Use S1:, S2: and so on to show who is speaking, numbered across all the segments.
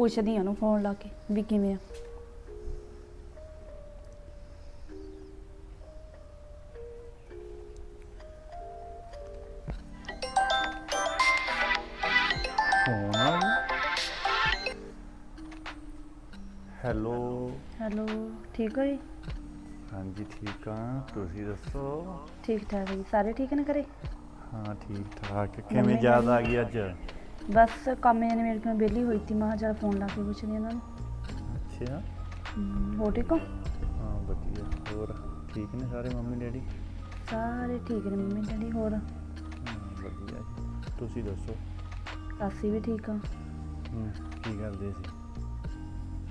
S1: ਪੁੱਛਦੀ ਆ ਉਹਨੂੰ ਫੋਨ ਲਾ ਕੇ ਵੀ ਕਿਵੇਂ ਆ।
S2: ਫੋਨ ਆ ਹੈਲੋ
S1: ਹੈਲੋ ਠੀਕ ਹੋ ਜੀ?
S2: ਹਾਂਜੀ ਠੀਕ ਆ। ਤੁਸੀਂ ਦੱਸੋ?
S1: ਠੀਕ ਠਾਕ ਜੀ। ਸਾਰੇ ਠੀਕ ਨੇ ਘਰੇ?
S2: ਹਾਂ ਠੀਕ ਠਾਕ। ਕਿਵੇਂ ਯਾਦ ਆ ਗਈ ਅੱਜ?
S1: ਬਸ ਕੰਮ ਜਨੇ ਮੇਰੇ ਕੋਲ ਵਿਹਲੀ ਹੋਈ ਤੀ ਮਾਂ ਜਰਾ ਫੋਨ ਲਾ ਕੇ ਪੁੱਛਦੀ ਇਹਨਾਂ ਨੂੰ।
S2: ਅੱਛਾ
S1: ਹਮ, ਹੋ ਠੀਕ ਹੋ?
S2: ਹਾਂ ਵਧੀਆ। ਹੋਰ ਠੀਕ ਨੇ ਸਾਰੇ ਮੰਮੀ ਡੈਡੀ?
S1: ਸਾਰੇ ਠੀਕ ਨੇ ਮੰਮੀ ਡੈਡੀ ਹੋਰ?
S2: ਹਾਂ, ਵਧੀਆ ਜੀ। ਤੁਸੀਂ ਦੱਸੋ?
S1: ਅਸੀਂ ਵੀ ਠੀਕ ਆ
S2: ਹੂੰ ਕੀ ਕਰਦੇ ਸੀ?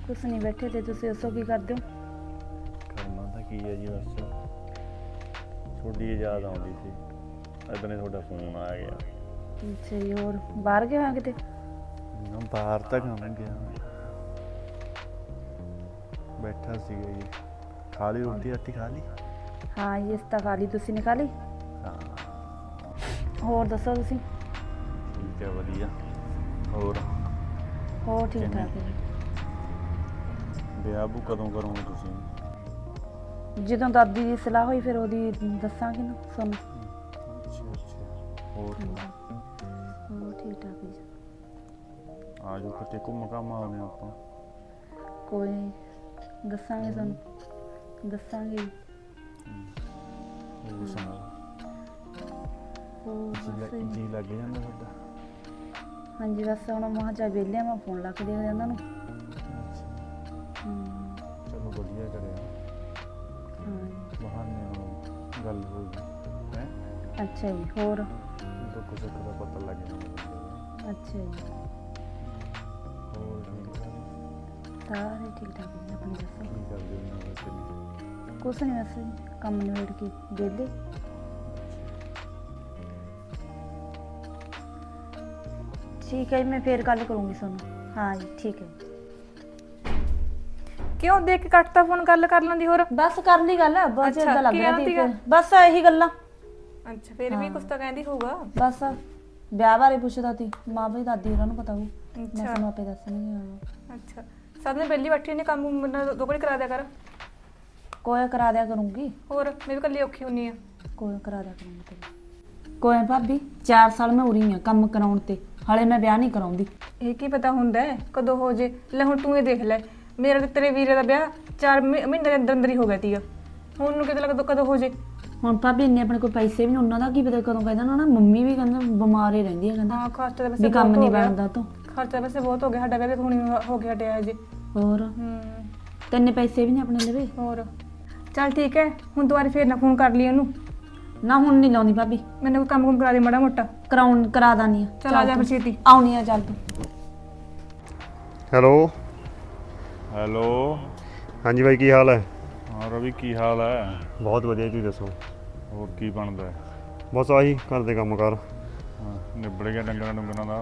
S1: ਕੁਛ ਨਹੀਂ ਬੈਠੇ ਤੇ ਤੁਸੀਂ ਦੱਸੋ ਕੀ ਕਰਦੇ ਹੋ?
S2: ਕਰਨਾ ਤਾਂ ਕੀ ਹੈ ਜੀ ਬਸ। ਤੁਹਾਡੀ ਯਾਦ ਆਉਂਦੀ ਸੀ। ਇਦਾਂ ਤੁਹਾਡਾ ਫੋਨ ਆ ਗਿਆ।
S1: ਅੱਛਾ ਜੀ ਹੋਰ ਬਾਹਰ ਗਏ ਹੋਏ ਕਿਤੇ?
S2: ਨਾ ਬਾਹਰ ਤੱਕ ਨਾ ਗਿਆ? ਬੈਠਾ ਸੀਗਾ ਜੀ। ਖਾ ਲਈ ਰੋਟੀ ਰਾਟੀ ਖਾ ਲਈ?
S1: ਹਾਂ ਜੀ ਇਸ ਤਾਂ ਖਾ ਲਈ ਤੁਸੀਂ ਨੇ ਖਾ ਲਈ?
S2: ਹਾਂ।
S1: ਹੋਰ ਦੱਸੋ ਤੁਸੀਂ?
S2: ਠੀਕ ਹੈ ਵਧੀਆ। ਹੋਰ?
S1: ਹੋਰ ਠੀਕ? ਠਾਕ ਹੈ ਜੀ।
S2: ਵਿਆਹ ਬੂ ਕਦੋਂ ਕਰੋਗੇ ਤੁਸੀਂ?
S1: ਜਦੋਂ ਦਾਦੀ ਦੀ ਸਲਾਹ ਹੋਈ ਫਿਰ ਉਹਦੀ ਦੱਸਾਂਗੇ ਨਾ ਤੁਹਾਨੂੰ।
S2: ਅੱਛਾ ਅੱਛਾ। ਹੋਰ?
S1: ਹੋਰ ਠੀਕ ਠਾਕ ਹੈ ਜੀ।
S2: ਆ ਜਾਓ ਕਿਤੇ ਘੁੰਮ ਘਾਮ ਆਉਂਦੇ ਆਪਾਂ
S1: ਕੋਈ ਨੀ, ਦੱਸਾਂਗੇ ਤੁਹਾਨੂੰ ਦੱਸਾਂਗੇ। ਜੀ।
S2: ਹੋਰ ਸੁਣਾਓ?
S1: ਹੋਰ
S2: ਜੀ
S1: ਬਸ
S2: ਲੱਗ- ਜੀ। ਲੱਗ ਜਾਂਦਾ ਤੁਹਾਡਾ?
S1: ਹਾਂਜੀ ਬਸ ਹੁਣ ਮਹਾਂ ਚਾ ਵਿਹਲੇ ਆ, ਮੈਂ ਫੋਨ ਲਾ ਕੇ ਦੇ ਉਹਨਾਂ ਨੂੰ। ਹਮ,
S2: ਚਲੋ ਵਧੀਆ ਕਰਿਆ।
S1: ਹਾਂ ਜੀ।
S2: ਬਹਾਨੇ ਨਾਲ ਗੱਲ ਹੋ ਗਈ ਹੈ?
S1: ਅੱਛਾ ਜੀ ਹੋਰ?
S2: ਦੁੱਖ ਸੁੱਖ ਦਾ ਪਤਾ ਲੱਗ ਜਾਂਦਾ।
S1: ਅੱਛਾ ਜੀ।
S2: ਹੋਰ ਠੀਕ ਹੈ
S1: ਸਾਰੇ ਠੀਕ ਠਾਕ ਆਪਣੀ ਦੱਸੋ?
S2: ਕੀ ਕਰਦੇ ਹੋ ਨਾ ਵੈਸੇ ਵੀ
S1: ਕੁਛ ਨਹੀਂ ਬਸ ਜੀ, ਕੰਮ ਨਿਬੇੜ ਕੇ ਵਿਹਲੇ। ਠੀਕ ਹੈ ਜੀ, ਮੈਂ ਫੇਰ ਗੱਲ ਕਰੂੰਗੀ ਤੁਹਾਨੂੰ। ਹਾਂ ਜੀ ਠੀਕ ਹੈ।
S3: ਕਿਉਂ ਦੇਖ ਕੇ ਕੱਟਤਾ ਫੋਨ ਗੱਲ ਕਰ ਲੈਂਦੀ ਹੋਰ?
S1: ਬਸ ਕਰ ਲਈ ਗੱਲ ਬਹੁਤ
S3: ਅੱਛਾ,
S1: ਚਿਰ ਦਾ ਲੱਗ
S3: ਕੀ
S1: ਰਿਹਾ
S3: ਕਹਿੰਦੀ
S1: ਸੀ। ਬਸ ਇਹੀ ਗੱਲਾਂ।
S3: ਅੱਛਾ ਫਿਰ ਵੀ ਕੁਛ ਤਾਂ ਕਹਿੰਦੀ ਹੋਊਗਾ?
S1: ਬਸ ਵਿਆਹ ਬਾਰੇ ਪੁੱਛਦਾ ਸੀ। ਮਾਂ ਬਈ ਦਾਦੀ ਉਹਨਾਂ ਨੂੰ ਪਤਾ ਹੋਊ। ਮੈਂ
S3: ਅੱਛਾ
S1: ਤੁਹਾਨੂੰ ਆਪੇ ਦੱਸਣਗੀ ਹਾਂ।
S3: ਅੱਛਾ। ਸਭ ਨੇ ਪਹਿਲੀ ਬੱਠੀ ਨੇ ਕੰਮ ਮੈਨੂੰ ਦੋ ਕੋਲ ਕਰਾ ਦਿਆ ਕਰ।
S1: ਕੋਈ ਕਰਾ ਦਿਆ ਕਰੂੰਗੀ।
S3: ਹੋਰ ਮੈਂ ਵੀ ਕੱਲੀ ਔਖੀ ਹੁੰਨੀ ਆ।
S1: ਕੋਈ ਕਰਾ ਦਿਆ ਕਰੂੰਗੀ ਤੇਰੀ। ਕੋਈ ਭਾਬੀ 4 ਸਾਲ ਮੈਂ ਉਰੀ ਆ ਕੰਮ ਕਰਾਉਣ ਤੇ। ਹਲੇ ਮੈਂ ਵਿਆਹ ਨਹੀਂ ਕਰਾਉਂਦੀ।
S3: ਇਹ ਕੀ ਪਤਾ ਹੁੰਦਾ ਹੈ? ਕਦੋਂ ਹੋ ਜੇ? ਲੈ ਹੁਣ ਤੂੰ ਇਹ ਦੇਖ ਲੈ। ਮੇਰਾ ਤੇ ਤੇਰੇ ਵੀਰੇ ਦਾ ਵਿਆਹ 4 ਮਹੀਨੇ ਦੇ ਅੰਦਰ ਅੰਦਰ ਹੀ ਹੋ ਗਿਆ ਤੀਗਾ। ਹੁਣ ਨੂੰ ਕਿਤੇ ਲੱਗਦਾ ਕਦੋਂ ਹੋ ਜੇ?
S1: ਹੁਣ ਭਾਬੀ ਇੰਨੇ ਆਪਣੇ ਕੋਲ ਪੈਸੇ ਵੀ ਨਹੀਂ ਉਹਨਾਂ ਦਾ ਕੀ ਪਤਾ ਕਦੋਂ ਕਹਿੰਦਾ ਨਾ ਨਾ ਮੰਮੀ ਵੀ ਕਹਿੰਦਾ ਬਿਮਾਰ ਹੀ ਰਹਿੰਦੀ ਹੈ ਕਹਿੰਦਾ
S3: ਹਾਂ ਖਰਚਾ ਤਾਂ ਵੈਸੇ
S1: ਵੀ ਕੰਮ
S3: ਬਹੁਤ
S1: ਨਹੀਂ
S3: ਗਿਆ।
S1: ਬਣਦਾ ਤੋਂ
S3: ਖਰਚਾ ਵੈਸੇ ਬਹੁਤ ਹੋ ਗਿਆ ਸਾਡਾ ਵਿਆਹ ਵੀ ਹੁਣੀ ਹੋ ਗਿਆ ਹਟਿਆ ਹੈ ਜੀ
S1: ਹੋਰ?
S3: ਹੂੰ।
S1: ਤੈਨੇ ਪੈਸੇ ਵੀ ਨਹੀਂ ਆਪਣੇ ਲਵੇ?
S3: ਹੋਰ? ਚੱਲ ਠੀਕ ਹੈ ਹੁਣ ਦੁਬਾਰਾ ਫੇਰ ਨਾ ਫੋਨ ਕਰ ਲਈ ਉਹਨੂੰ।
S1: ਨਾ ਹੁਣ ਨਹੀਂ ਲਾਉਂਦੀ ਭਾਬੀ।
S3: ਮੈਨੂੰ ਕੋਈ ਕੰਮ ਕੁਮ ਕਰਾ ਦੇ ਮਾੜਾ ਮੋਟਾ।
S1: ਕਰਾਉਣ ਕਰਾ ਦਾਨੀ ਆ।
S3: ਚੱਲ ਆ ਜਾ ਫਿਰ ਛੇਤੀ।
S1: ਆਉਣੀ ਆ ਚੱਲ ਤੂੰ।
S4: ਹੈਲੋ।
S2: ਹੈਲੋ।
S4: ਹਾਂਜੀ ਬਾਈ ਕੀ ਹਾਲ ਹੈ?
S2: ਹਾਂ ਰਵੀ ਕੀ ਹਾਲ ਹੈ?
S4: ਬਹੁਤ ਵਧੀਆ ਜੀ, ਦੱਸੋ।
S2: ਹੋਰ ਕੀ ਬਣਦਾ ਹੈ?
S4: ਬਸ ਆਹੀ ਘਰ ਦੇ ਕੰਮ ਕਾਰ
S2: ਹਾਂ ਨਿਬੜ ਗਿਆ ਡੰਗਰਾਂ ਡੁੰਗਰਾਂ ਦਾ।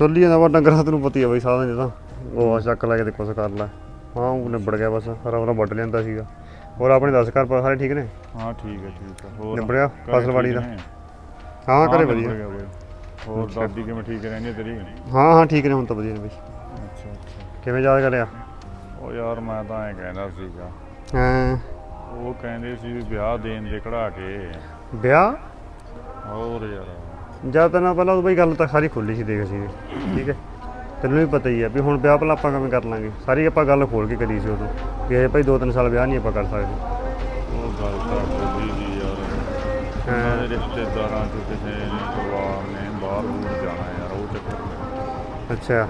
S4: ਚੱਲੀ ਜਾਂਦਾ ਵਾ ਡੰਗਰਾਂ ਤੈਨੂੰ ਪਤੀ ਆ ਬਾਈ ਸਾਰਾ ਦਿਨ ਤਾਂ ਉਹ ਚੱਕ ਲੈ ਕੇ ਤੇ ਕੁਛ ਕਰ ਲੈ। ਹਾਂ ਉਹ ਨਿਬੜ ਗਿਆ ਬਸ ਹਰਾ ਹਰਾ ਵੱਢ ਲਿਆਂਦਾ ਸੀਗਾ। ਹੋਰ ਆਪਣੇ ਦੱਸ ਘਰ ਪਰ ਸਾਰੇ ਠੀਕ ਨੇ?
S2: ਹਾਂ ਠੀਕ ਹੈ ਠੀਕ ਹੈ। ਹੋਰ
S4: ਨਿਬੜ ਗਿਆ
S2: ਘਰੇ
S4: ਫਸਲਵਾੜੀ
S2: ਠੀਕ
S4: ਦਾ?
S2: ਨੇ?
S4: ਹਾਂ ਘਰੇ
S2: ਨਿਬੜ
S4: ਵਧੀਆ।
S2: ਗਿਆ ਬਾਈ। ਹੋਰ ਦਾਦੀ ਕਿਵੇਂ ਠੀਕ ਰਹਿੰਦੀ ਹੈ ਤੇਰੀ?
S4: ਹਾਂ ਹਾਂ ਠੀਕ ਨੇ ਹੁਣ ਤਾਂ ਵਧੀਆ ਨੇ ਬਾਈ।
S2: ਅੱਛਾ ਅੱਛਾ।
S4: ਕਿਵੇਂ ਯਾਦ ਕਰਿਆ
S2: ਉਹ ਯਾਰ ਮੈਂ ਤਾਂ ਐਂ ਕਹਿੰਦਾ ਸੀਗਾ
S4: ਹਾਂ।
S2: ਉਹ ਕਹਿੰਦੇ ਸੀ ਵੀ ਵਿਆਹ ਦੇਣ ਦੇ ਕਢਾ ਕੇ।
S4: ਵਿਆਹ?
S2: ਹੋਰ ਯਾਰ।
S4: ਜਦ ਤਾਂ ਨਾ ਪਹਿਲਾਂ ਉਹ ਬਈ ਗੱਲ ਤਾਂ ਸਾਰੀ ਖੁੱਲੀ ਸੀ ਦੇਖ ਸੀ ਠੀਕ ਹੈ। ਤੈਨੂੰ ਵੀ ਪਤਾ ਹੀ ਆ ਵੀ ਹੁਣ ਵਿਆਹ ਪਹਿਲਾਂ ਆਪਾਂ ਕਿਵੇਂ ਕਰ ਲਾਂਗੇ। ਸਾਰੀ ਆਪਾਂ ਗੱਲ ਖੋਲ ਕੇ ਕਰੀ ਸੀ ਉਦੋਂ। ਵੀ ਇਹ ਭਾਈ ਦੋ ਤਿੰਨ ਸਾਲ ਵਿਆਹ ਨਹੀਂ ਆਪਾਂ ਕਰ ਸਕਦੇ।
S2: ਉਹ ਗੱਲ ਤਾਂ ਬੋਲੀ ਜੀ ਯਾਰ। ਉਹਨਾਂ ਦੇ ਰਿਸ਼ਤੇਦਾਰਾਂ ਚ ਕਿਸੇ ਨੇ ਪਰਿਵਾਰ ਨੇ ਬਾਹਰ ਬੂਰ ਜਾਣਾ ਯਾਰ ਉਹ ਚੱਕਰ।
S4: ਅੱਛਾ।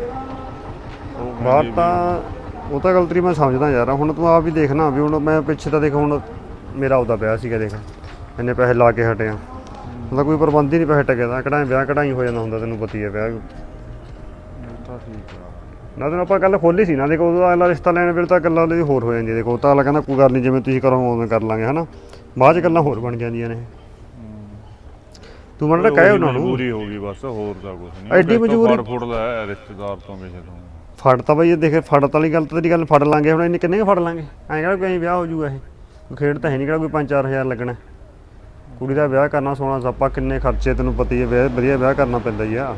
S2: ਉਹ
S4: ਬਾਹਰ
S2: ਕਹਿੰਦੀ ਵੀ-
S4: ਤਾਂ ਉਹ ਤਾਂ ਗੱਲ ਤੇਰੀ ਮੈਂ ਸਮਝਦਾ ਯਾਰ ਹੁਣ ਤੂੰ ਆਪ ਵੀ ਦੇਖਣਾ ਵੀ ਹੁਣ ਮੈਂ ਪਿੱਛੇ ਤਾਂ ਦੇਖ ਹੁਣ ਮੇਰਾ ਉਹਦਾ ਵਿਆਹ ਸੀਗਾ ਦੇਖ ਇੰਨੇ ਪੈਸੇ ਲਾ ਕੇ ਹਟਿਆ ਉਹਦਾ ਕੋਈ ਪ੍ਰਬੰਧ ਹੀ ਨਹੀਂ ਪੈਸੇ ਟਕੇ ਦਾ ਕਢਾਈ ਵਿਆਹ ਕਢਾਈ ਹੋ ਜਾਂਦਾ ਹੁੰਦਾ ਤੈਨੂੰ ਪਤੀ ਹੈ ਵਿਆਹ।
S2: ਉਹ ਤਾਂ ਠੀਕ ਆ।
S4: ਨਾ ਤੈਨੂੰ ਆਪਾਂ ਗੱਲ ਖੋਲੀ ਸੀ ਨਾ ਦੇਖੋ ਉਹਦਾ ਅਗਲਾ ਰਿਸ਼ਤਾ ਲੈਣ ਵੇਲੇ ਤਾਂ ਗੱਲਾਂ ਉਹਦੀ ਹੋਰ ਹੋ ਜਾਂਦੀਆਂ ਦੇਖੋ ਤਾਂ ਅਗਲਾ ਕਹਿੰਦਾ ਕੋਈ ਗੱਲ ਨਹੀਂ ਜਿਵੇਂ ਤੁਸੀਂ ਕਰੋ ਉਵੇਂ ਕਰ ਲਾਂਗੇ ਹਨਾ? ਬਾਅਦ ਚ ਗੱਲਾਂ ਹੋਰ ਬਣ ਜਾਂਦੀਆਂ ਨੇ। ਤੂੰ ਮੈਨੂੰ ਕਹੇ ਉਹਨਾਂ ਨੂੰ।
S2: ਮਜਬੂਰੀ ਹੋ ਗਈ ਬਸ ਹੋਰ ਤਾਂ ਕੁਝ ਨਹੀਂ।
S4: ਐਡੀ ਮਜਬੂਰੀ-
S2: ਫੜ ਫੁੜ ਲੈ ਰਿਸ਼ਤੇਦਾਰ ਤੋਂ ਕਿਸੇ ਤੋਂ।
S4: ਫੜ ਤਾਂ ਬਈ ਇਹ ਦੇਖ ਫੜਤ ਵਾਲੀ ਗੱਲ ਤਾਂ ਤੇਰੀ ਗੱਲ ਫੜ ਲਾਂਗੇ ਹੁਣ ਇੰਨੇ ਕਿੰਨੇ ਕੁ ਫੜ ਲਾਂਗੇ? ਐਂ ਕਿਹੜਾ ਕੋਈ ਵਿਆਹ ਹੋ ਜਾਊਗਾ ਇਹ? ਕੋਈ ਖੇਡ ਤਾਂ ਹੈ ਨਹੀਂ ਕਿਹੜਾ ਕੋਈ 5-4000 ਲੱਗਣਾ। ਕੁੜੀ ਦਾ ਵਿਆਹ ਕਰਨਾ ਸੋਨਾ ਸੱਪਾ ਕਿੰਨੇ ਖਰਚੇ ਤੈਨੂੰ ਪਤੀ ਹੈ ਵਧੀਆ ਵਿਆਹ ਕਰਨਾ ਪੈਂਦਾ ਹੀ ਆ।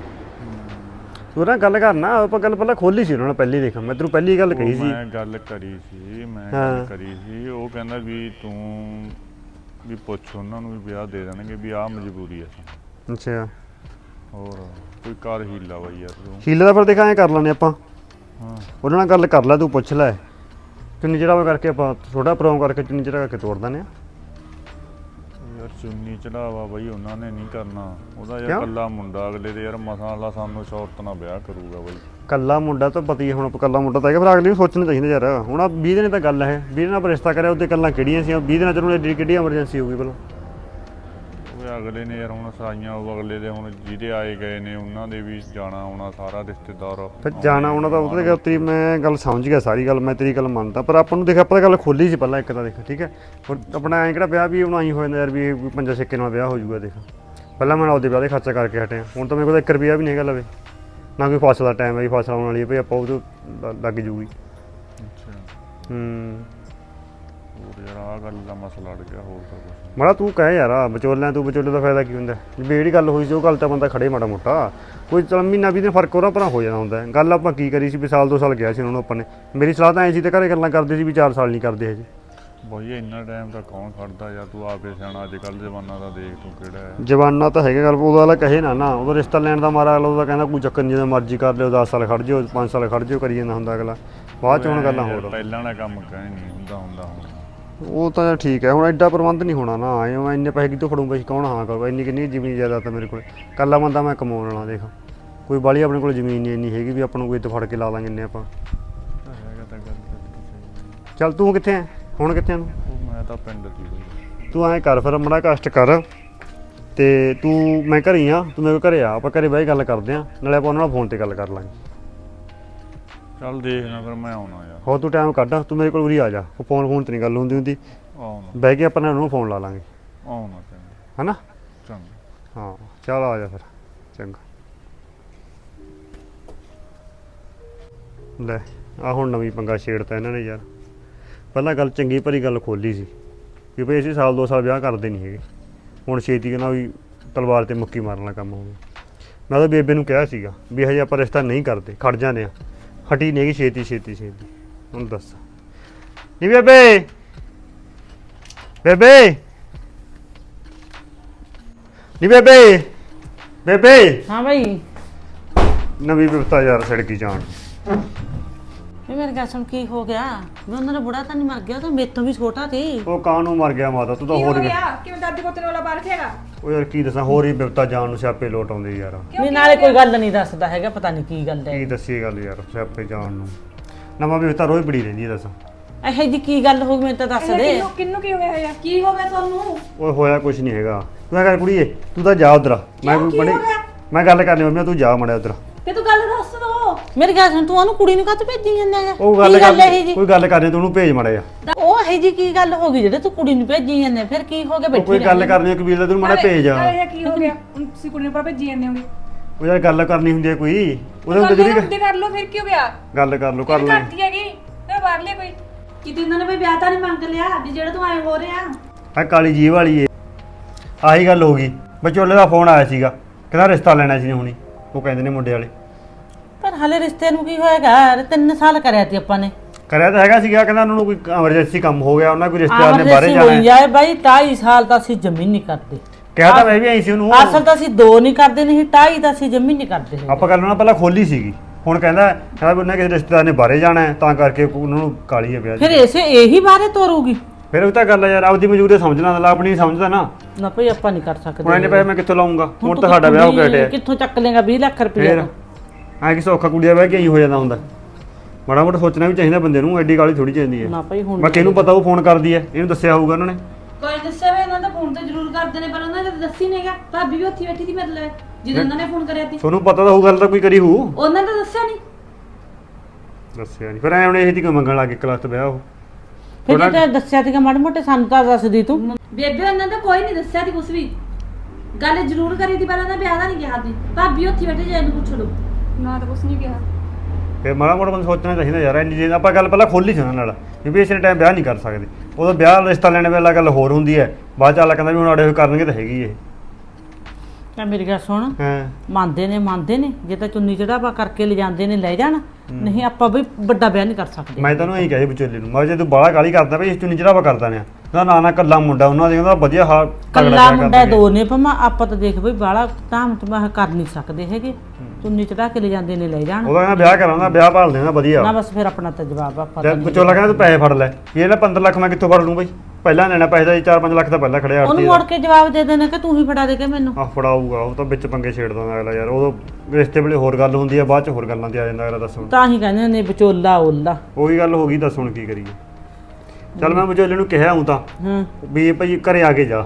S4: ਤੂੰ ਨਾ ਗੱਲ ਕਰਨਾ ਆਪਾਂ ਗੱਲ ਪਹਿਲਾਂ ਖੋਲੀ ਸੀ ਉਹਨਾਂ ਨਾਲ ਪਹਿਲੀ ਦੇਖ ਮੈਂ ਤੈਨੂੰ ਪਹਿਲੀ ਗੱਲ ਕਹੀ ਸੀ।
S2: ਮੈਂ ਗੱਲ ਕਰੀ ਸੀ ਮੈਂ। ਗੱਲ ਕਰੀ ਸੀ ਉਹ ਕਹਿੰਦਾ ਵੀ ਤੂੰ ਵੀ ਪੁੱਛ ਉਹਨਾਂ ਨੂੰ ਵੀ ਵਿਆਹ ਦੇ ਦੇਣਗੇ ਵੀ ਆਹ ਮਜਬੂਰੀ ਹੈ
S4: ਅੱਛਾ।
S2: ਹੋਰ ਕੋਈ ਕਰ ਹੀਲਾ ਬਈ ਯਾਰ ਤੂੰ।
S4: ਹੀਲੇ ਦਾ ਫਿਰ ਦੇਖ ਐਂ ਕਰ ਲੈਣੇ ਆਪਾਂ। ਉਹਨਾਂ ਨਾਲ ਗੱਲ ਕਰ ਲੈ ਤੂੰ ਪੁੱਛ ਲੈ। ਚੁੰਨੀ ਜਿਹੜਾ ਕਰਕੇ ਆਪਾਂ ਥੋੜਾ ਪ੍ਰੋਮ ਕਰਕੇ ਚੁੰਨੀ ਜਿਹੜਾ ਕਰਕੇ ਤੋੜ ਦਿੰਦੇ ਆ।
S2: ਯਾਰ ਚੁੰਨੀ ਚੜਾਵਾ ਬਈ ਉਹਨਾਂ ਨੇ ਨਹੀਂ ਕਰਨਾ। ਉਹਦਾ ਯਾਰ
S4: ਕਿਉਂ?
S2: ਕੱਲਾ ਮੁੰਡਾ ਅਗਲੇ ਦੇ ਯਾਰ ਮਸਾਂ ਵਾਲਾ ਸਾਨੂੰ ਸ਼ੌਰਤ ਨਾਲ ਵਿਆਹ ਕਰੂਗਾ ਬਈ।
S4: ਕੱਲਾ ਮੁੰਡਾ ਤਾਂ ਪਤਾ ਹੀ ਹੁਣ ਆਪਾਂ ਕੱਲਾ ਮੁੰਡਾ ਤਾਂ ਹੈਗਾ ਫਿਰ ਅਗਲੇ ਨੂੰ ਸੋਚਣਾ ਚਾਹੀਦਾ ਯਾਰ। ਹੁਣ ਆ 20 ਦਿਨ ਤਾਂ ਗੱਲ ਹੈ 20 ਦਿਨਾਂ ਪਰ ਰਿਸ਼ਤਾ ਕਰਿਆ ਉਹਦੇ ਗੱਲਾਂ ਕਿਹੜੀਆਂ ਸੀ? 20 ਦਿਨਾਂ ਚ ਉਹਨੂੰ ਐਡੀ ਕਿੱਡੀ ਐਮਰਜੈਂਸੀ ਹੋ ਗਈ ਭਲਾ
S2: ਅਗਲੇ ਨੇ ਯਾਰ ਹੁਣ ਸਾਈਆਂ ਉਹ ਅਗਲੇ ਦੇ ਹੁਣ ਜਿਹਦੇ ਆਏ ਗਏ ਨੇ ਉਹਨਾਂ ਦੇ ਵੀ ਜਾਣਾ ਆਉਣਾ ਸਾਰਾ ਰਿਸ਼ਤੇਦਾਰ।
S4: ਫਿਰ ਜਾਣਾ ਉਹਨਾਂ ਦਾ ਉਹਦੇ ਤੇਰੀ ਮੈਂ ਗੱਲ ਸਮਝ ਗਿਆ ਸਾਰੀ ਗੱਲ ਮੈਂ ਤੇਰੀ ਗੱਲ ਮੰਨਦਾ ਪਰ ਆਪਾਂ ਨੂੰ ਦੇਖ ਆਪਾਂ ਤਾਂ ਗੱਲ ਖੋਲੀ ਸੀ ਪਹਿਲਾਂ ਇੱਕ ਤਾਂ ਦੇਖ ਠੀਕ ਹੈ? ਹੁਣ ਆਪਣਾ ਐਂ ਕਿਹੜਾ ਵਿਆਹ ਵੀ ਹੁਣ ਆਈ ਹੋ ਜਾਂਦਾ ਯਾਰ ਵੀ ਪੰਜਾ ਸਿੱਕੇ ਨਾਲ ਵਿਆਹ ਹੋ ਜਾਊਗਾ ਦੇਖ। ਪਹਿਲਾਂ ਮੈਂ ਆਪਦੇ ਵਿਆਹ ਦੇ ਖਰਚਾ ਕਰਕੇ ਹਟਿਆ ਹੁਣ ਤਾਂ ਮੇਰੇ ਕੋਲ 1 ਰੁਪਿਆ ਵੀ ਨਹੀਂ ਹੈਗਾ ਲਵੇ। ਨਾ ਕੋਈ ਫਸਲ ਦਾ ਟਾਈਮ ਹੈ ਵੀ ਫਸਲ ਆਉਣ ਵਾਲੀ ਹੈ ਵੀ ਆਪਾਂ ਉਹ ਲੱਗ ਜੂਗੀ।
S2: ਅੱਛਾ।
S4: ਹੂੰ।
S2: ਯਾਰ ਆਹ ਗੱਲ ਦਾ ਮਸਲਾ ਅੜ ਗਿਆ ਹੋਰ ਤਾਂ ਕੁਛ
S4: ਮਾੜਾ ਤੂੰ ਕਹਿ ਯਾਰ ਆ ਵਿਚੋਲਿਆਂ ਤੂੰ ਵਿਚੋਲੇ ਦਾ ਫਾਇਦਾ ਕੀ ਹੁੰਦਾ? ਜੇ ਜਿਹੜੀ ਗੱਲ ਹੋਈ ਸੀ ਉਹ ਗੱਲ ਤਾਂ ਬੰਦਾ ਖੜੇ ਮਾੜਾ ਮੋਟਾ। ਕੋਈ ਚਲ ਮਹੀਨਾ ਵੀਹ ਦਿਨ ਫ਼ਰਕ ਉਹਨਾਂ ਭਰਾ ਹੋ ਜਾਣਾ ਹੁੰਦਾ। ਹੈ। ਗੱਲ ਆਪਾਂ ਕੀ ਕਰੀ ਸੀ ਵੀ ਸਾਲ ਦੋ ਸਾਲ ਗਿਆ ਸੀ ਉਹਨਾਂ ਨੂੰ ਆਪਾਂ ਨੇ। ਮੇਰੀ ਸਲਾਹ ਤਾਂ ਐ ਸੀ ਤੇ ਘਰੇ ਗੱਲਾਂ ਕਰਦੇ ਸੀ ਵੀ 4 ਸਾਲ ਨਹੀਂ ਕਰਦੇ ਹਜੇ।
S2: ਬਈ ਇੰਨਾ ਟਾਈਮ ਤਾਂ ਕੌਣ ਖੜਦਾ ਯਾਰ ਤੂੰ ਆਪੇ ਸਿਆਣਾ ਅੱਜ ਕੱਲ ਜ਼ਮਾਨਾ ਦਾ ਦੇਖ ਤੂੰ ਕਿਹੜਾ ਹੈ।
S4: ਜਵਾਨਾ ਤਾਂ ਹੈਗਾ ਗੱਲ ਉਹਦਾ ਵਾਲਾ ਕਹੇ ਨਾ ਨਾ ਉਹਦਾ ਰਿਸ਼ਤਾ ਲੈਣ ਦਾ ਮਾਰਾ ਅਗਲਾ ਉਹਦਾ ਕਹਿੰਦਾ ਕੋਈ ਚੱਕਰ ਨਹੀਂ ਜਦੋਂ ਮਰਜ਼ੀ ਕਰ ਲਿਓ 10 ਸਾਲ ਖੜ ਜਿਓ 5 ਸਾਲ ਖੜ ਜਿਓ ਕਰੀ ਜਾਂਦਾ ਹੁੰਦਾ ਅਗਲਾ। ਬਾਅਦ ਚ ਹੁਣ ਗੱਲਾਂ ਹੋਰ
S2: ਪਹਿਲਾਂ ਵਾਲਾ ਕੰਮ ਕਹਿ ਨਹੀਂ ਹੁੰਦਾ ਹੁੰਦਾ ਹੁਣ।
S4: ਉਹ ਤਾਂ ਠੀਕ ਹੈ ਹੁਣ ਐਡਾ ਪ੍ਰਬੰਧ ਨਹੀਂ ਹੋਣਾ ਨਾ ਐਂ ਮੈਂ ਇੰਨੇ ਪੈਸੇ ਕਿੱਥੋਂ ਫੜੂੰਗਾ ਕੌਣ ਹਾਂ ਕਰੂਗਾ? ਇੰਨੀ ਕਿੰਨੀ ਜ਼ਮੀਨ ਜਾਇਦਾਦ ਤਾਂ ਮੇਰੇ ਕੋਲ। ਕੱਲਾ ਬੰਦਾ ਮੈਂ ਕਮਾਉਣ ਵਾਲਾ ਦੇਖ। ਕੋਈ ਬਾਲੀ ਆਪਣੇ ਕੋਲ ਜ਼ਮੀਨ ਨਹੀਂ ਇੰਨੀ ਹੈਗੀ ਵੀ ਆਪਾਂ ਨੂੰ ਕੋਈ ਤੇ ਫੜ ਕੇ ਲਾ ਲਾਂਗੇ ਇੰਨੇ ਆਪਾਂ। ਚੱਲ ਤੂੰ ਕਿੱਥੇ ਐ ਹੁਣ ਕਿੱਥੇ ਐ
S2: ਮੈਂ ਤਾਂ ਪਿੰਡ ਦੀ
S4: ਤੂੰ ਐਂ ਕਰ ਫਿਰ ਮੜਾ ਕਸ਼ਟ ਕਰ। ਤੇ ਤੂੰ ਮੈਂ ਘਰੇ ਆ ਤੂੰ ਮੇਰੇ ਘਰੇ ਆ ਆਪਾਂ ਘਰੇ ਬਹਿ ਕੇ ਗੱਲ ਕਰਦੇ ਆ ਨਾਲੇ ਆਪਾਂ ਉਹਨਾਂ ਨਾਲ ਫੋਨ ਤੇ ਗੱਲ ਕਰ ਲਾਂਗੇ।
S2: ਚੱਲ ਦੇਖਣਾ ਫਿਰ ਮੈਂ ਆਉਣਾ ਯਾਰ।
S4: ਹੋਰ ਤੂੰ ਟਾਈਮ ਕੱਢ ਤੂੰ ਮੇਰੇ ਕੋਲ ਉਰੀ ਆ ਜਾ। ਉਹ ਫੋਨ ਫੋਨ ਤੇ ਨਹੀਂ ਗੱਲ ਹੁੰਦੀ ਹੁੰਦੀ।
S2: ਆਉਣਾ।
S4: ਬਹਿ ਕੇ ਆਪਾਂ ਨਾਲ ਉਹਨੂੰ ਫੋਨ ਲਾ ਲਾਂਗੇ।
S2: ਆਉਣਾ ਚੰਗਾ।
S4: ਹਨਾ?
S2: ਚੰਗਾ।
S4: ਹਾਂ ਚੱਲ ਆ ਜਾ ਫਿਰ। ਚੰਗਾ। ਲੈ ਆ ਹੁਣ ਨਵੀਂ ਪੰਗਾ ਛੇੜਤਾ ਇਹਨਾਂ ਨੇ ਯਾਰ। ਪਹਿਲਾਂ ਗੱਲ ਚੰਗੀ ਭਰੀ ਗੱਲ ਖੋਲੀ ਸੀ। ਕਿ ਭਈ ਅਸੀਂ ਸਾਲ ਦੋ ਸਾਲ ਵਿਆਹ ਕਰਦੇ ਨਹੀਂ ਹੈਗੇ। ਹੁਣ ਛੇਤੀ ਨਾਲ ਵੀ ਤਲਵਾਰ ਤੇ ਮੁੱਕੀ ਮਾਰਨ ਵਾਲਾ ਕੰਮ ਹੋ ਗਿਆ। ਮੈਂ ਤਾਂ ਬੇਬੇ ਨੂੰ ਕਿਹਾ ਸੀਗਾ ਵੀ ਹਜੇ ਆਪਾਂ ਰਿਸ਼ਤਾ ਨਹੀਂ ਕਰਦੇ ਖੜ ਜਾਂਦੇ ਆ ਹਟੀ ਨਹੀਂ ਹੈਗੀ ਛੇਤੀ ਛੇਤੀ ਛੇਤੀ। ਹੁਣ ਦੱਸ। ਨੀ ਬੇਬੇ! ਬੇਬੇ! ਨੀ ਬੇਬੇ! ਬੇਬੇ!
S5: ਹਾਂ ਭਾਈ
S4: ਨਵੀਂ ਵਿਵਸਥਾ ਯਾਰ ਸੜਕੀ ਜਾਣ
S5: ਇਹ ਮੇਰੇ ਗੱਲ ਸੁਣ ਕੀ ਹੋ ਗਿਆ? ਵੀ ਉਹਨਾਂ ਦਾ ਬੁੜਾ ਤਾਂ ਨਹੀਂ ਮਰ ਗਿਆ ਉਹ ਤਾਂ ਮੇਰੇ ਤੋਂ ਵੀ ਛੋਟਾ ਸੀ।
S4: ਉਹ ਕਾਂ ਨੂੰ ਮਰ ਗਿਆ ਮਾਤਾ ਤੂੰ ਤਾਂ
S3: ਕੀ ਹੋ
S4: ਹੋਰ ਗਿਆ?
S3: ਗਿਆ ਕਿਵੇਂ ਦਾਦੀ ਪੋਤੇ ਨੂੰ ਵਾਲਾ ਬਾਹਰ ਖੇਗਾ
S4: ਉਹ ਯਾਰ ਕੀ ਦੱਸਾਂ ਹੋਰ ਹੀ ਵਿਵਸਥਾ ਜਾਣ ਨੂੰ ਸਿਆਪੇ ਲੋਟ ਆਉਂਦੇ ਯਾਰ।
S5: ਨਹੀਂ ਨਾਲੇ ਕੋਈ ਗੱਲ ਨਹੀਂ ਦੱਸਦਾ ਹੈਗਾ ਪਤਾ ਨਹੀਂ ਕੀ ਗੱਲ ਹੈ।
S4: ਕੀ ਦੱਸੀਏ ਗੱਲ ਯਾਰ ਸਿਆਪੇ ਜਾਣ ਨੂੰ। ਨਵਾਂ ਵਿਵਸਥਾ ਰੋਜ਼ ਬੜੀ ਰਹਿੰਦੀ ਹੈ ਦੱਸ।
S5: ਇਹੋ ਜੀ ਕੀ ਗੱਲ ਹੋ ਗਈ ਮੈਨੂੰ ਤਾਂ ਦੱਸ ਦੇ।
S3: ਕਿੰਨੂੰ ਕਿੰਨੂੰ ਕੀ ਹੋ ਗਿਆ ਹੈ
S1: ਕੀ ਹੋ ਗਿਆ ਤੁਹਾਨੂੰ?
S4: ਓਏ ਹੋਇਆ ਕੁਛ ਨਹੀਂ ਹੈਗਾ। ਤੂੰ ਐ ਕਰ ਕੁੜੀਏ ਤੂੰ ਤਾਂ ਜਾ ਉਧਰ। ਮੈਂ ਕੋਈ ਬੜੀ ਮੈਂ ਗੱਲ ਕਰਨੀ ਮੰਮੀ ਤੂੰ ਜਾ ਮੜਿਆ ਉਧਰ।
S1: ਤੇ ਤੂੰ ਗੱਲ ਦੱਸ ਦੋ।
S5: ਮੇਰੀ ਗੱਲ ਸੁਣ ਤੂੰ ਉਹਨੂੰ ਕੁੜੀ ਨੂੰ ਕਾਹਤੋਂ ਭੇਜੀ ਜਾਂਦਾ ਹੈਗਾ?
S4: ਉਹ ਗੱਲ
S5: ਇਹੋ ਜੀ?
S4: ਕੋਈ ਗੱਲ ਕਰਨੀ ਤੂੰ ਉਹਨੂੰ ਭੇਜ ਮੜਿਆ
S5: ਉਹ ਇਹੋ ਜੀ ਕੀ ਗੱਲ ਹੋ ਗਈ ਜਿਹੜੇ ਤੂੰ ਕੁੜੀ ਨੂੰ ਭੇਜੀ ਜਾਂਦਾ ਫਿਰ ਕੀ ਹੋ ਗਿਆ ਬੈਠੀ
S4: ਕੋਈ ਗੱਲ ਕਰਨੀ ਹੈ ਕਬੀਲ ਦਾ ਤੂੰ ਮੜਾ ਭੇਜ ਆ।
S3: ਇਹ ਕੀ ਹੋ ਗਿਆ? ਹੁਣ ਤੁਸੀਂ ਕੁੜੀ ਨੂੰ ਪਰ ਭੇਜੀ ਜਾਂਦੇ ਹੋਗੇ।
S4: ਉਹ ਯਾਰ ਗੱਲ ਕਰਨੀ ਹੁੰਦੀ ਹੈ ਕੋਈ। ਉਹਦੇ ਹੁੰਦੇ ਜਿਹੜੀ
S3: ਕਰ ਲਓ ਫਿਰ ਕੀ ਹੋ ਗਿਆ?
S4: ਗੱਲ ਕਰ ਲੋ ਕਰ ਲੈ
S3: ਕਰਦੀ ਹੈਗੀ ਫਿਰ ਬਾਹਰ ਲਿਆ ਕੋਈ।
S1: ਕਿਤੇ ਇਹਨਾਂ ਨੇ ਵੀ ਵਿਆਹ ਤਾਂ ਨਹੀਂ ਮੰਗ ਲਿਆ? ਵੀ ਜਿਹੜਾ ਤੂੰ ਆਏ ਹੋ ਰਿਹਾ।
S4: ਆ ਕਾਲੀ ਜੀਵ ਵਾਲੀ ਏ। ਆਹੀ ਗੱਲ ਹੋ ਗਈ। ਵਿਚੋਲੇ ਦਾ ਫੋਨ ਆਇਆ ਸੀਗਾ। ਕਹਿੰਦਾ ਰਿਸ਼ਤਾ ਲੈਣਾ ਸੀ ਹੁਣੀ। ਉਹ ਕਹਿੰਦੇ ਨੇ ਮੁੰਡੇ ਵਾਲੇ।
S5: ਹਲੇ ਰਿਸ਼ਤੇ ਨੂੰ ਕੀ ਹੋਏਗਾ? ਤਿੰਨ ਸਾਲ ਕਰਿਆ ਤੀ ਆਪਾਂ ਨੇ।
S4: ਕਰਿਆ ਤਾਂ ਹੈਗਾ ਸੀਗਾ ਕਹਿੰਦਾ ਉਹਨਾਂ ਨੂੰ ਕੋਈ ਐਮਰਜੈਂਸੀ ਕੰਮ ਹੋ ਗਿਆ ਉਹਨਾਂ ਕੋਈ ਰਿਸ਼ਤੇਦਾਰ ਨੇ ਬਾਹਰੇ
S5: ਆਮਰਜੈਂਸੀ
S4: ਜਾਣਾ
S5: ਹੋਈ
S4: ਹੈ।
S5: ਜਾਏ ਬਾਈ 2.5 ਸਾਲ ਤਾਂ ਅਸੀਂ ਜ਼ਮੀਨ ਨਹੀਂ ਕਰਦੇ।
S4: ਕਿਹਾ ਤਾਂ ਮੈਂ ਵੀ ਆਈ ਸੀ ਉਹਨੂੰ।
S5: ਅਸਲ ਤਾਂ ਅਸੀਂ ਦੋ ਨਹੀਂ ਕਰਦੇ ਨਹੀਂ 2.5 ਤਾਂ ਅਸੀਂ ਜ਼ਮੀਨ ਨਹੀਂ ਕਰਦੇ ਹੈਗੇ।
S4: ਆਪਾਂ ਗੱਲ ਉਹਨਾਂ ਪਹਿਲਾਂ ਖੋਲੀ ਸੀਗੀ। ਹੁਣ ਕਹਿੰਦਾ ਕਹਿੰਦਾ ਵੀ ਉਹਨਾਂ ਕਿਸੇ ਰਿਸ਼ਤੇਦਾਰ ਨੇ ਬਾਹਰੇ ਜਾਣਾ ਹੈ ਤਾਂ ਕਰਕੇ ਉਹਨਾਂ ਨੂੰ ਕਾਲੀ ਹੈ।
S5: ਫਿਰ ਇਸੇ ਇਹੀ ਬਾਰੇ ਤੋਰੂਗੀ।
S4: ਫਿਰ ਉਹ ਤਾਂ ਗੱਲ ਹੈ ਯਾਰ ਆਪਦੀ ਮਜਬੂਰੀ ਸਮਝਣਾ ਨਾਲ ਆਪਣੀ ਨਹੀਂ ਸਮਝਦਾ ਨਾ।
S5: ਨਾ ਭਈ ਆਪਾਂ ਨਹੀਂ ਕਰ ਸਕਦੇ
S4: ਹੁਣ ਇਹਨੇ ਪੈਸੇ ਮੈਂ ਕਿੱਥੋਂ ਲਾਉਂਗਾ ਹੁਣ
S5: ਤੂੰ
S4: ਸਾਡਾ ਵਿਆਹ ਹੋ ਗਿਆ ਹਟਿਆ
S5: ਕਿੱਥੋਂ ਚੱਕ ਲੇਗਾ 20 ਲੱਖ ਰੁਪਏ
S4: ਫਿਰ ਐ ਕਿ ਸੌਖਾ ਕੁੜੀਆ ਬਹਿ ਕੇ ਹੀ ਹੋ ਜਾਂਦਾ ਹੁੰਦਾ। ਮਾੜਾ ਮੋਟਾ ਸੋਚਣਾ ਵੀ ਚਾਹੀਦਾ ਬੰਦੇ ਨੂੰ ਐਡੀ ਕਾਲੀ ਥੋੜੀ ਚਾਹੀਦੀ ਹੈ।
S5: ਨਾ ਭਈ ਹੁਣ
S4: ਬਾਕੀ ਇਹਨੂੰ ਪਤਾ ਉਹ ਫੋਨ ਕਰਦੀ ਹੈ ਇਹਨੂੰ ਦੱਸਿਆ ਹੋਊਗਾ ਉਹਨਾਂ ਨੇ।
S1: ਕੋਈ ਦੱਸਿਆ ਵੇ ਇਹਨਾਂ ਦਾ ਫੋਨ ਤੇ ਜ਼ਰੂਰ ਕਰਦੇ ਨੇ ਪਰ ਉਹਨਾਂ ਨੇ ਤਾਂ ਦੱਸੀ ਨਹੀਂਗਾ ਭਾਬੀ ਵੀ ਉੱਥੇ ਬੈਠੀ ਸੀ ਮਤਲਬ ਜਦੋਂ ਉਹਨਾਂ ਨੇ ਫੋਨ ਕਰਿਆ ਸੀ।
S4: ਤੁਹਾਨੂੰ ਪਤਾ ਤਾਂ ਹੋਊ ਗੱਲ ਤਾਂ ਕੋਈ ਕਰੀ ਹੋਊ।
S1: ਉਹਨਾਂ ਨੇ ਤਾਂ ਦੱਸਿਆ ਨਹੀਂ
S4: ਦੱਸਿਆ ਨਹੀਂ ਫਿਰ ਐ ਹੁਣ ਇਹ ਦੀ ਕੋਈ ਮੰਗਣ ਲੱਗ ਕਲਾਸ ਤੋਂ ਵਿਆਹ ਉਹ।
S5: ਫਿਰ ਜੇ ਤੈਂ ਦੱਸਿਆ ਸੀਗਾ ਮਾੜੇ ਮੋਟੇ ਸਾਨੂੰ ਤਾਂ ਦੱਸਦੀ ਤੂੰ।
S1: ਬੇਬੇ ਉਹਨਾਂ ਦਾ ਕੋਈ ਨਹੀਂ ਦੱਸਿਆ ਸੀ ਕੁਝ ਵੀ। ਗੱਲ ਜ਼ਰੂਰ ਕਰੀ ਦੀ ਪਰ ਉਹਨਾਂ ਵਿਆਹ ਦਾ ਨਹੀਂ ਕਿਹਾ ਸੀ। ਭਾਬੀ ਉੱਥੇ ਬੈਠੇ ਜੇ ਇਹਨੂੰ ਪੁੱਛ ਲਓ।
S3: ਨਾ ਤਾਂ ਕੁਛ ਨਹੀਂ ਕਿਹਾ।
S4: ਫਿਰ ਮਾੜਾ ਮੋਟਾ ਬੰਦਾ ਸੋਚਣਾ ਚਾਹੀਦਾ ਯਾਰ ਇੰਨੀ ਜੇ ਆਪਾਂ ਗੱਲ ਪਹਿਲਾਂ ਖੋਲੀ ਸੀ ਉਹਨਾਂ ਨਾਲ ਕਿ ਵੀ ਇਸ ਟਾਈਮ ਵਿਆਹ ਨਹੀਂ ਕਰ ਸਕਦੇ। ਉਦੋਂ ਵਿਆਹ ਰਿਸ਼ਤਾ ਲੈਣ ਵੇਲੇ ਗੱਲ ਹੋਰ ਹੁੰਦੀ ਹੈ ਬਾਅਦ ਚ ਆਲਾ ਕਹਿੰਦਾ ਵੀ ਹੁਣ ਆੜੇ ਹੋਏ ਕਰਨਗੇ ਤਾਂ ਹੈਗੀ ਇਹ।
S5: ਤਾਂ ਮੇਰੀ ਗੱਲ ਸੁਣ।
S4: ਹਾਂ।
S5: ਮੰਨਦੇ ਨੇ ਮੰਨਦੇ ਨੇ ਜੇ ਤਾਂ ਚੁੰਨੀ ਚੜਾਵਾ ਕਰਕੇ ਲਿਜਾਂਦੇ ਨੇ ਲੈ ਜਾਣ। ਨਹੀਂ ਆਪਾਂ ਵੀ ਵੱਡਾ ਵਿਆਹ ਨਹੀਂ ਕਰ ਸਕਦੇ।
S4: ਮੈਂ ਤੈਨੂੰ ਇਹੀ ਕਹੇ ਵਿਚੋਲੇ ਨੂੰ ਮੈਂ ਕਿਹਾ ਜੇ ਤੂੰ ਬਾਹਲਾ ਕਾਲੀ ਕਰਦਾ ਬਈ ਇਸ ਚੁੰਨੀ ਚੜਾਵਾ ਕਰਦਾ ਨੇ ਨਾ ਨਾ ਨਾ ਕੱਲਾ ਮੁੰਡਾ ਉਹਨਾਂ ਦੇ ਕਹਿੰਦਾ ਵਧੀਆ ਹਾਲ ਤਗੜਾ
S5: ਕੱਲਾ ਮੁੰਡਾ। ਦੋ ਨੇ। ਭਾਵੇਂ ਆਪਾਂ ਤਾਂ ਦੇਖ ਬਈ ਬਾਲਾ ਧਾਮ ਧਮਾ ਕਰ ਨਹੀਂ ਸਕਦੇ ਹੈਗੇ। ਚੁੰਨੀ ਚੜਾ ਕੇ ਲਿਜਾਂਦੇ ਨੇ ਲੈ ਜਾਣ।
S4: ਉਹਦਾ ਕਹਿੰਦਾ ਵਿਆਹ ਕਰਾਂਦਾ ਵਿਆਹ ਭਾਲ ਦੇਣਾ ਵਧੀਆ।
S5: ਨਾ ਬਸ ਫਿਰ ਆਪਣਾ ਤਾਂ ਜਵਾਬ ਆਪਾਂ
S4: ਤੇ
S5: ਨਹੀਂ
S4: ਵਿਚੋਲਾ ਕਹਿੰਦਾ ਤੂੰ ਪੈਸੇ ਫੜ ਲੈ। ਵੀ ਇਹਦਾ 15 ਲੱਖ ਮੈਂ ਕਿੱਥੋਂ ਫੜ ਲੂੰ ਬਈ? ਪਹਿਲਾਂ ਲੈਣਾ ਪੈਸੇ ਦਾ 4-5 ਲੱਖ ਤਾਂ ਪਹਿਲਾਂ ਖੜਿਆ
S5: ਉਹਨੂੰ
S4: ਆੜਤੀ
S5: ਮੁੜ ਕੇ ਜਵਾਬ ਦੇ ਦੇਣਾ ਕਿ ਤੂੰ ਹੀ ਫੜਾ ਦੇ ਕੇ ਮੈਨੂੰ।
S4: ਆ ਫੜਾਊਗਾ ਉਹ ਤਾਂ ਵਿੱਚ ਪੰਗੇ ਛੇੜਦਾ ਹੁੰਦਾ ਅਗਲਾ ਯਾਰ। ਉਹ ਰਿਸ਼ਤੇ ਵੇਲੇ ਹੋਰ ਗੱਲ ਹੁੰਦੀ ਆ ਬਾਅਦ ਚ ਹੋਰ ਗੱਲਾਂ ਤੇ ਆ ਜਾਂਦਾ ਅਗਲਾ ਦੱਸੋ
S5: ਤਾਂ ਹੀ ਕਹਿੰਦੇ ਨੇ ਵਿਚੋਲਾ ਓਲਾ
S4: ਉਹੀ ਗੱਲ ਹੋ ਗਈ ਦੱਸ ਹੁਣ ਕੀ ਕਰੀਏ। ਚੱਲ ਮੈਂ ਵਿਚੋਲੇ ਨੂੰ ਕਿਹਾ ਹੂੰ ਤਾਂ
S5: ਹਾਂ।
S4: ਵੀ ਭਾਈ ਘਰੇ ਆ ਕੇ ਜਾ।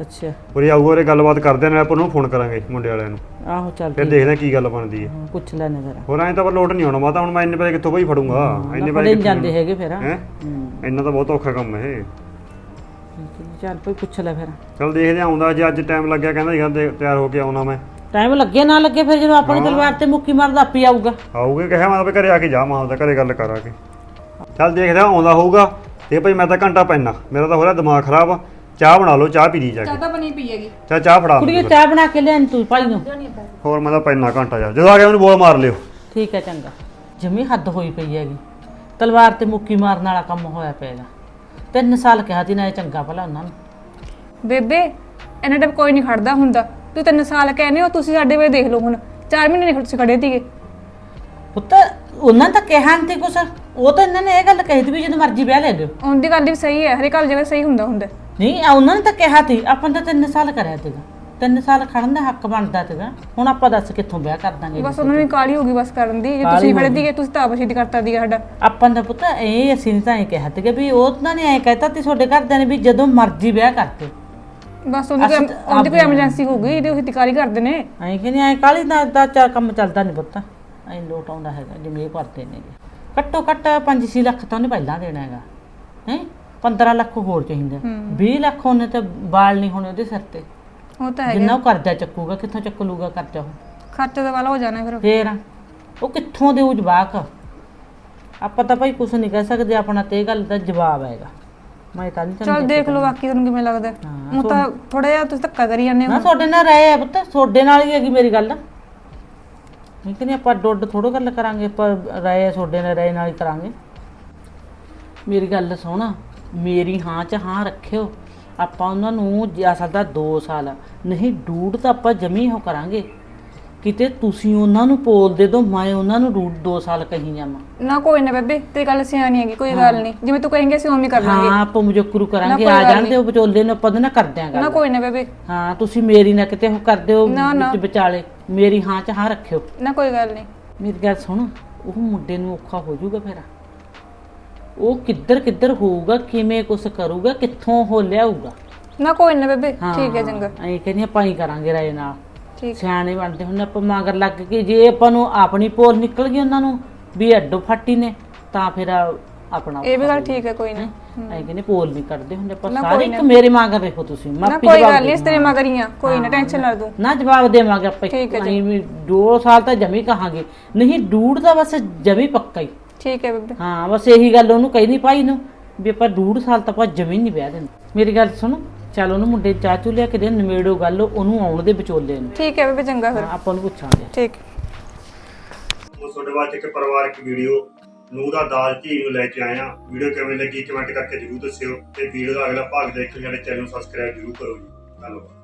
S5: ਅੱਛਾ।
S4: ਉਰੇ ਆਊਗਾ ਉਰੇ ਗੱਲਬਾਤ ਕਰਦੇ ਨੇ ਆਪਾਂ ਉਹਨੂੰ ਫੋਨ ਕਰਾਂਗੇ ਮੁੰਡੇ ਵਾਲਿਆਂ ਨੂੰ।
S5: ਆਹੋ ਚੱਲ
S4: ਫਿਰ
S5: ਠੀਕ
S4: ਦੇਖਦੇ ਹਾਂ ਕੀ ਗੱਲ ਬਣਦੀ ਹੈ
S5: ਹਾਂ, ਪੁੱਛ ਲੈਣੇ ਫਿਰ
S4: ਹੋਰ ਐਂ ਤਾਂ ਪਰ ਲੋਟ ਨਹੀਂ ਆਉਣਾ ਮਾਤਾ ਹੁਣ ਮੈਂ ਇੰਨੇ ਪੈਸੇ ਕਿੱਥੋਂ ਭਾਈ ਫੜੂੰਗਾ? ਇੰਨੇ ਪੈਸੇ
S5: ਨੀ ਜਾਂਦੇ ਹੈਗੇ ਫਿਰ
S4: ਹੈ।
S5: ਹੂੰ?
S4: ਇੰਨਾ ਤਾਂ ਬਹੁਤ ਔਖਾ ਕੰਮ ਹੈ ਇਹ।
S5: ਠੀਕ ਹੈ, ਚੱਲ ਕੋਈ ਪੁੱਛ ਲੈ ਫਿਰ।
S4: ਚੱਲ ਦੇਖਦੇ ਆਉਂਦਾ ਜੇ ਅੱਜ ਟਾਈਮ ਲੱਗਿਆ ਕਹਿੰਦਾ ਸੀਗਾ ਤੇ ਤਿਆਰ ਹੋ ਕੇ ਆਉਣਾ ਮੈਂ।
S5: ਟਾਈਮ ਲੱਗੇ ਨਾ ਲੱਗੇ ਫਿਰ ਜਦੋਂ ਆਪਣੀ ਤਲਵਾਰ ਤੇ ਮੁੱਕੀ ਮਾਰਦਾ ਆਪੀ ਆਊਗਾ।
S4: ਆਊਗੇ ਕਿਹਾ ਮੈਂ ਤਾਂ ਘਰੇ ਆ ਕੇ ਜਾ ਮਾਂ ਉਹਦਾ ਘਰੇ ਗੱਲ ਕਰਾ ਕੇ ਚੱਲ ਦੇਖਦੇ ਹਾਂ ਆਉਂਦਾ ਹੋਊਗਾ। ਤੇ ਭਾਈ ਮੈਂ ਤਾਂ ਘੰਟਾ ਪੈਣਾ ਮੇਰਾ ਤਾਂ ਹੋ ਰਿਹਾ ਦਿਮਾਗ ਖਰਾਬ। ਚਾਹ ਬਣਾ ਲਓ ਚਾਹ ਪੀ ਲਈ ਜਾ ਕੇ।
S3: ਤਾਂ ਬਣੀ ਪਈ ਹੈਗੀ।
S4: ਚਾਹ ਚਾਹ ਫੜਾ
S5: ਕੁੜੀਏ
S4: ਦਿਓ।
S5: ਚਾਹ ਬਣਾ ਕੇ ਲਿਆਣ ਤੂੰ ਭਾਈ ਨੂੰ।
S4: ਹੋਰ ਮੈਂ ਤਾਂ ਪੈਣਾ ਘੰਟਾ ਜਾ ਜਦੋਂ ਆ ਗਿਆ ਉਹਨੂੰ ਬੋਲ ਮਾਰ ਲਿਓ।
S5: ਠੀਕ ਹੈ ਚੰਗਾ। ਜਮੀ ਹੱਦ ਹੋਈ ਪਈ ਹੈਗੀ। ਤਲਵਾਰ ਤੇ ਮੁੱਕੀ ਮਾਰਨ ਵਾਲਾ ਕੰਮ ਹੋਇਆ ਪਿਆਗਾ ਤਿੰਨ ਸਾਲ ਕਿਹਾ ਸੀ ਨਾ ਇਹ ਚੰਗਾ ਭਲਾ ਉਹਨਾਂ ਨੂੰ।
S3: ਬੇਬੇ ਇਹਨਾਂ ਟਾਈਮ ਕੋਈ ਨਹੀਂ ਖੜਦਾ ਹੁੰਦਾ। ਤੂੰ ਤਿੰਨ ਸਾਲ ਕਹਿੰਦੇ ਹੋ ਤੁਸੀਂ ਸਾਡੇ ਵੇਲੇ ਦੇਖ ਲਓ ਹੁਣ। 4 ਮਹੀਨੇ ਨਹੀਂ ਤੁਸੀਂ ਖੜੇ ਸੀਗੇ।
S5: ਪੁੱਤ ਉਹਨਾਂ ਤਾਂ ਕਿਹਾ ਨਹੀਂ ਕੁਛ। ਉਹ ਤਾਂ ਇਹਨਾਂ ਨੇ ਇਹ ਗੱਲ ਕਹੀ ਸੀ ਵੀ ਜਦੋਂ ਮਰਜ਼ੀ ਵਿਆਹ ਲੈ ਲਿਓ।
S3: ਉਹਦੀ ਗੱਲ ਵੀ ਸਹੀ ਹੈ ਹਰੇ ਘਰ ਜਗ੍ਹਾ ਸਹੀ ਹੁੰਦਾ ਹੁੰਦਾ।
S5: ਨਹੀਂ ਆ ਉਹਨਾਂ ਨੇ ਤਾਂ ਕਿਹਾ ਸੀ ਆਪਾਂ ਤਾਂ ਤਿੰਨ ਸਾਲ ਕਰਿਆ ਸੀਗਾ। ਤਿੰਨ ਸਾਲ ਖੜਨ ਦਾ ਹੱਕ ਬਣਦਾ ਸੀਗਾ। ਹੁਣ ਆਪਾਂ ਦੱਸ ਕਿੱਥੋਂ ਵਿਆਹ ਕਰ ਦਾਂਗੇ
S3: ਬਸ ਉਹਨਾਂ ਨੂੰ ਕਾਲੀ ਹੋ ਗਈ ਬਸ ਕਰਨ ਦੀ। ਜੇ
S5: ਕਾਹਲੀ
S3: ਤੁਸੀਂ
S5: ਹੋ
S3: ਖੜੇ ਸੀਗੇ ਤੁਸੀਂ ਤਾਂ ਆਪਸ਼ੀਦ ਕਰਤਾ ਦੀਗਾ ਸਾਡਾ।
S5: ਆਪਾਂ ਦਾ ਪੁੱਤ ਇਹ ਅਸੀਂ ਨੀ ਤਾਂ ਇਹ ਕਿਹਾ ਸੀਗਾ ਵੀ ਉਹਨਾਂ ਨੇ ਐ ਕਹਿਤਾ ਤੇ ਤੁਹਾਡੇ ਘਰਦਿਆਂ ਨੇ ਵੀ ਜਦੋਂ ਮਰਜ਼ੀ ਵਿਆਹ ਕਰਦੇ
S3: ਬਸ ਉਹਦੀ ਕੋਈ
S5: ਅਸੀਂ ਤਾਂ
S3: ਉਹਦੀ ਕੋਈ ਐਮਰਜੈਂਸੀ ਹੋ ਗਈ ਤੇ ਉਹ ਤਿਕਾਰੀ ਕਰਦੇ ਨੇ।
S5: ਐਂ ਕਿ ਨਹੀਂ ਐ ਕਾਲੀ ਦਾ ਦਾ ਚਾਰ ਕੰਮ ਚੱਲਦਾ ਨਹੀਂ ਪੁੱਤ। ਐਂ ਲੋਟ ਆਉਂਦਾ ਹੈਗਾ ਜਿਵੇਂ ਕਰਦੇ ਨੇਗੇ ਘੱਟੋ ਘੱਟ 5-6 ਲੱਖ ਤਾਂ ਉਹਨੇ ਪਹਿਲਾਂ ਦੇਣਾ ਹੈਗਾ। ਹੈ? 15 ਲੱਖ ਹੋਰ ਚਾਹੀਦਾ। 20 ਲੱਖ ਉਹਨੇ ਤਾਂ ਬਾਲ ਨਹੀਂ ਹੋਣੇ ਉਹਦੇ ਸਿਰ ਤੇ।
S3: ਉਹ ਤਾਂ ਹੈ
S5: ਜਿੰਨਾ ਉਹ ਕਰਜ਼ਾ ਚੱਕੂਗਾ ਕਿੱਥੋਂ ਚੱਕ ਲੂਗਾ ਕਰਜ਼ਾ ਉਹ?
S3: ਖਰਚਾ ਤਾਂ ਵਾਲਾ ਹੋ ਜਾਣਾ ਫਿਰ।
S5: ਫੇਰ ਉਹ ਕਿੱਥੋਂ ਦੇਊ ਜਵਾਕ? ਆਪਾਂ ਤਾਂ ਭਾਈ ਕੁਝ ਨਹੀਂ ਕਹਿ ਸਕਦੇ ਆਪਣਾ ਤੇ ਇਹ ਗੱਲ ਦਾ ਜਵਾਬ ਆਏਗਾ ਮੈਂ ਤਾਂ ਨਹੀਂ
S3: ਚਲ ਦੇਖ ਲਓ ਬਾਕੀ ਤੁਹਾਨੂੰ ਕਿਵੇਂ ਲੱਗਦਾ।
S5: ਹਾਂ,
S3: ਉਹ ਤਾਂ ਥੋੜਾ ਜਿਹਾ ਤੁਸੀਂ ਧੱਕਾ ਕਰੀ ਜਾਂਦੇ ਹੋ।
S5: ਨਾ ਤੁਹਾਡੇ ਨਾਲ ਰਹੇ ਆ ਪੁੱਤ ਤੁਹਾਡੇ ਨਾਲ ਹੀ ਹੈਗੀ ਮੇਰੀ ਗੱਲ। ਮੈਂ ਕਹਿੰਦੀ ਆਪਾਂ ਡੁੱਡ ਥੋੜੋ ਗੱਲ ਕਰਾਂਗੇ ਆਪਾਂ ਰਾਏ ਤੁਹਾਡੇ ਨਾਲ ਰਾਏ ਨਾਲ ਹੀ ਕਰਾਂਗੇ। ਮੇਰੀ ਗੱਲ ਸੁਣ ਮੇਰੀ ਹਾਂ ਚ ਹਾਂ ਰੱਖਿਓ। ਆਪਾਂ ਉਹਨਾਂ ਨੂੰ ਜੇ ਅਸਲ ਦਾ 2 ਸਾਲ ਨਹੀਂ ਡੂਡ ਤਾਂ ਆਪਾਂ ਜਮੀ ਹੋ ਕਰਾਂਗੇ। ਕਿਤੇ ਤੁਸੀਂ ਉਹਨਾਂ ਨੂੰ ਪੋਲ ਦੇ ਦੋ ਮੈਂ ਉਹਨਾਂ ਨੂੰ ਡੂਡ 2 ਸਾਲ ਕਹੀ ਜਾਵਾਂ।
S3: ਨਾ ਕੋਈ ਨਾ ਬੇਬੇ ਤੇਰੀ ਗੱਲ ਸਿਆਣੀ ਹੈਗੀ ਕੋਈ ਗੱਲ ਨਹੀਂ। ਜਿਵੇਂ ਤੂੰ ਕਹੇਂਗੇ ਅਸੀਂ ਉਵੇਂ ਹੀ ਕਰ ਲਾਂਗੇ।
S5: ਹਾਂ ਆਪਾਂ ਮੁਜੱਕਰੂ ਕਰਾਂਗੇ ਆ ਜਾਣਦੇ ਉਹ ਵਿਚੋਲੇ ਨੂੰ ਆਪਾਂ ਉਹਦੇ ਨਾਲ ਕਰ ਦਿਆਂਗੇ
S3: ਨਾ ਕੋਈ ਨਾ ਬੇਬੇ।
S5: ਹਾਂ ਤੁਸੀਂ ਮੇਰੀ ਨਾ ਕਿਤੇ ਉਹ ਕਰ ਦਿਓ
S3: ਨਾ, ਨਾ।
S5: ਵਿੱਚ ਵਿਚਾਲੇ। ਮੇਰੀ ਹਾਂ ਚ ਹਾਂ ਰੱਖਿਓ।
S3: ਨਾ ਕੋਈ ਗੱਲ ਨਹੀਂ।
S5: ਮੇਰੀ ਗੱਲ ਸੁਣ ਉਹ ਮੁੰਡੇ ਨੂੰ ਔਖਾ ਹੋ ਜਾਊਗਾ ਫਿਰ। ਉਹ ਕਿੱਧਰ ਕਿੱਧਰ ਹੋਊਗਾ ਕਿਵੇਂ ਕੁਛ ਕਰੂਗਾ ਕਿੱਥੋਂ ਹੋ ਲਿਆਊਗਾ?
S3: ਨਾ ਕੋਈ ਨਾ ਬੇਬੇ ਠੀਕ ਹੈ ਚੰਗਾ।
S5: ਐਂ ਕਹਿੰਦੀ ਆਪਾਂ ਹੀ ਕਰਾਂਗੇ ਰਾਏ ਨਾਲ।
S3: ਠੀਕ।
S5: ਸਿਆਣੇ ਬਣਦੇ ਹੁਣ ਆਪਾਂ ਮਗਰ ਲੱਗ ਕੇ ਜੇ ਆਪਾਂ ਨੂੰ ਆਪਣੀ ਪੋਲ ਨਿਕਲ ਗਈ ਉਹਨਾਂ ਨੂੰ ਵੀ ਅੱਡੋ ਫੱਟੀ ਨੇ ਤਾਂ ਫਿਰ ਆਪਣਾ
S3: ਇਹ ਵੀ ਗੱਲ ਠੀਕ ਹੈ ਕੋਈ ਨਾ।
S5: ਐਂ ਕਹਿੰਦੇ ਪੋਲ ਨਹੀਂ ਕੱਢਦੇ ਹੁੰਦੇ ਆਪਾਂ
S3: ਨਾ,
S5: ਸਾਰੇ
S3: ਕੋਈ
S5: ਇੱਕ ਮੇਰੇ ਮਗਰ ਰਹੋ ਤੁਸੀਂ
S3: ਨਾ
S5: ਮਾਪੀ
S3: ਕੋਈ ਗੱਲ ਨਹੀਂ ਇਸ ਤੇਰੇ ਮਗਰੀਆਂ ਕੋਈ ਨਾ ਟੈਨਸ਼ਨ ਨਾ ਤੂੰ
S5: ਨਾ ਜਵਾਬ ਦੇਵਾਂਗੇ ਆਪਾਂ
S3: ਠੀਕ ਹੈ ਜੀ।
S5: ਅਸੀਂ ਵੀ 2 ਸਾਲ ਤਾਂ ਜਮੀ ਕਹਾਂਗੇ। ਨਹੀਂ ਡੂੜ ਦਾ ਬਸ ਜਮੀ ਪੱਕਾ ਹੀ।
S3: ਠੀਕ ਹੈ ਬੇਬੇ।
S5: ਹਾਂ ਬਸ ਇਹੀ ਗੱਲ ਉਹਨੂੰ ਕਹੀ ਨਹੀਂ ਪਾਈ ਨੂੰ ਵੀ ਆਪਾਂ ਡੂੜ ਸਾਲ ਤਾਂ ਆਪਾਂ ਜਮੀ ਨਹੀਂ ਵਿਆਹ ਮੇਰੀ ਗੱਲ ਸੁਣ ਚੱਲ ਉਹਨੂੰ ਮੁੰਡੇ ਚਾਹ ਚੂ ਲਿਆ ਕੇ ਦੇ ਨਵੇੜੋ ਗੱਲ ਉਹਨੂੰ ਆਉਣ ਦੇ ਵਿਚੋਲੇ ਨੂੰ।
S3: ਠੀਕ ਹੈ ਬੇਬੇ ਚੰਗਾ ਫਿਰ।
S5: ਆਪਾਂ ਉਹਨੂੰ ਪੁੱਛਾਂਗੇ।
S3: ਠੀਕ।
S4: ਉਹ ਤੁਹਾਡੇ ਵਾਸਤੇ ਇੱਕ ਪਰਿਵਾਰਕ ਵੀਡੀਓ ਨੂੰਹ ਦਾ ਦਾਜ ਧੀ ਨੂੰ ਲੈ ਕੇ ਆਇਆ। ਵੀਡੀਓ ਕਿਵੇਂ ਲੱਗੀ ਕਮੈਂਟ ਕਰਕੇ ਜਰੂਰ ਦੱਸਿਓ ਤੇ ਵੀਡੀਓ ਦਾ ਅਗਲਾ ਭਾਗ ਦੇਖਣ ਸਾਡੇ ਚੈਨਲ ਨੂੰ ਸਬਸਕ੍ਰਾਈਬ ਜਰੂਰ ਕਰੋ ਜੀ। ਧੰਨਵਾਦ।